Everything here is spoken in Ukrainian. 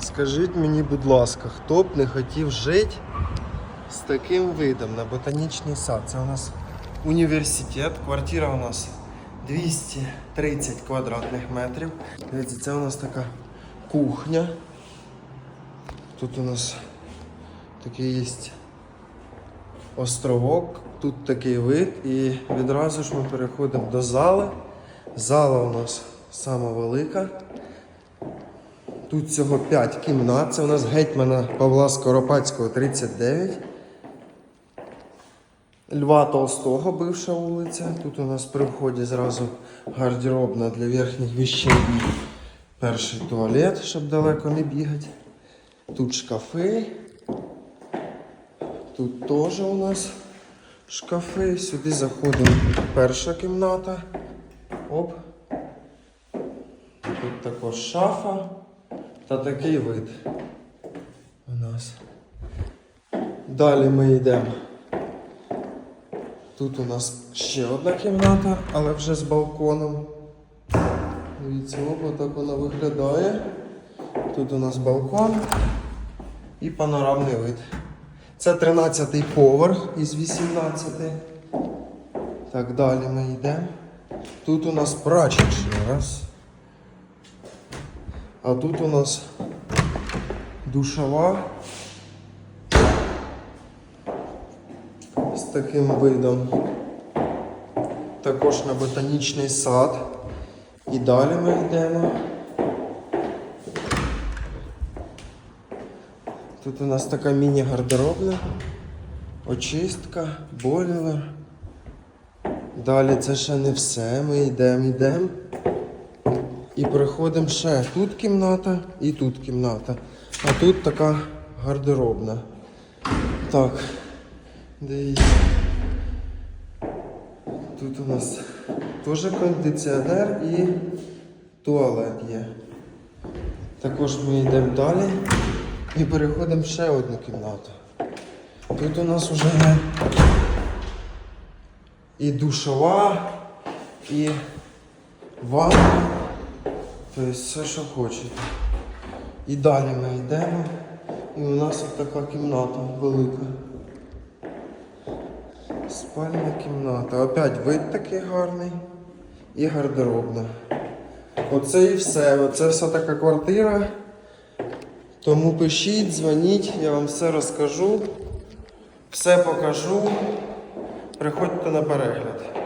Скажіть мені, будь ласка, хто б не хотів жити з таким видом на ботанічний сад? Це у нас університет, квартира у нас 230 квадратних метрів. Дивіться, це у нас така кухня. Тут у нас такий є островок, тут такий вид, і відразу ж ми переходимо до зали. Зала у нас сама велика. Тут всього 5 кімнат. Це у нас гетьмана Павла Скоропадського 39. Льва Толстого бивша вулиця. Тут у нас при вході зразу гардеробна для верхніх віщей перший туалет, щоб далеко не бігати. Тут шкафи. Тут теж у нас шкафи. Сюди заходимо перша кімната. Оп. Тут також шафа та такий вид у нас. Далі ми йдемо. Тут у нас ще одна кімната, але вже з балконом. Дивіться, оп, так вона виглядає. Тут у нас балкон і панорамний вид. Це 13-й поверх із 18. Так, далі ми йдемо. Тут у нас прачечня. Раз. А тут у нас душова з таким видом. Також на ботанічний сад. І далі ми йдемо. Тут у нас така міні-гардеробна, очистка, бойлер. Далі це ще не все. Ми йдемо, йдемо. І приходимо ще тут кімната і тут кімната. А тут така гардеробна. Так. Дивіться. Тут у нас теж кондиціонер і туалет є. Також ми йдемо далі і переходимо в ще одну кімнату. Тут у нас вже є і душова, і ванна. Тобто все, що хочете. І далі ми йдемо. І у нас от така кімната велика. Спальна кімната. Опять вид такий гарний. І гардеробна. Оце і все. Оце вся така квартира. Тому пишіть, дзвоніть, я вам все розкажу, все покажу. Приходьте на перегляд.